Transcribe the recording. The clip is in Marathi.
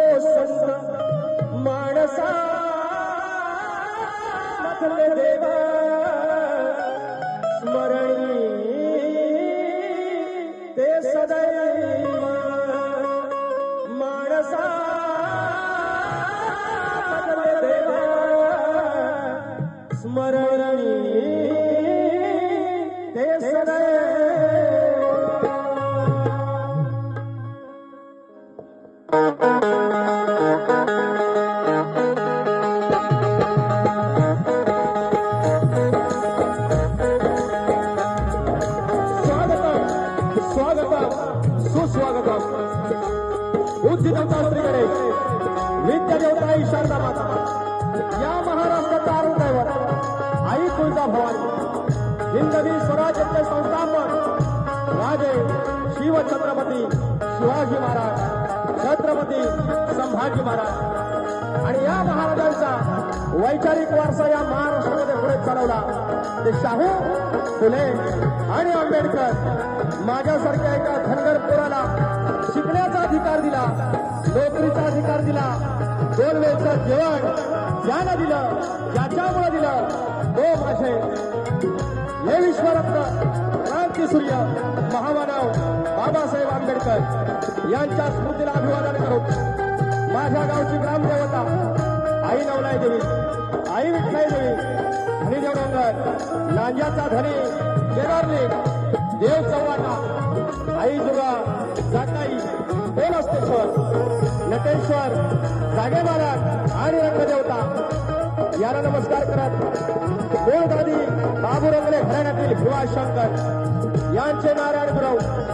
हो संत माणसा देवा स्मरणी ते सदैव माणसा मथले देवा स्मरणी ते सदैव. स्वागतम स्वागतम सुस्वागतम बुद्धिदेवता श्री गणेश विद्यादेवता आई शारदा माता या महाराष्ट्राचा अरुण आई तुळजा भवानी हिंदवी स्वराज्याचे संस्थापक राजे शिव छत्रपती शिवाजी महाराज संभाजी महाराज. आणि या महाराजांचा वैचारिक वारसा या महाराष्ट्रामध्ये पुढे चालवला. ते शाहू फुले आणि आंबेडकर माझ्यासारख्या एका धनगर पोराला शिकण्याचा अधिकार दिला नोकरीचा अधिकार दिला दोन वेळचं जेवण ज्यानं दिलं ज्याच्यामुळे दिलं तो माझे हे विश्वरत्न क्रांतीसूर्य महामानव बाबासाहेब आंबेडकर यांच्या स्मृतीला अभिवादन करू. माझ्या गावची ग्रामदेवता. आई नवलाई देवी. आई विठ्ठलाई देवी. धनी देवडोंगर लांजाचा धनी. केदारली देव चव्हाणा. आई जुगा जाकाई. बेलस्तेश्वर नटेश्वर. जागे महाराज आणि रंगदेवता. याला नमस्कार करत मूळ दादी बाबू रंगले घराण्यातील भिवा शंकर. यांचे नारायण गुरव.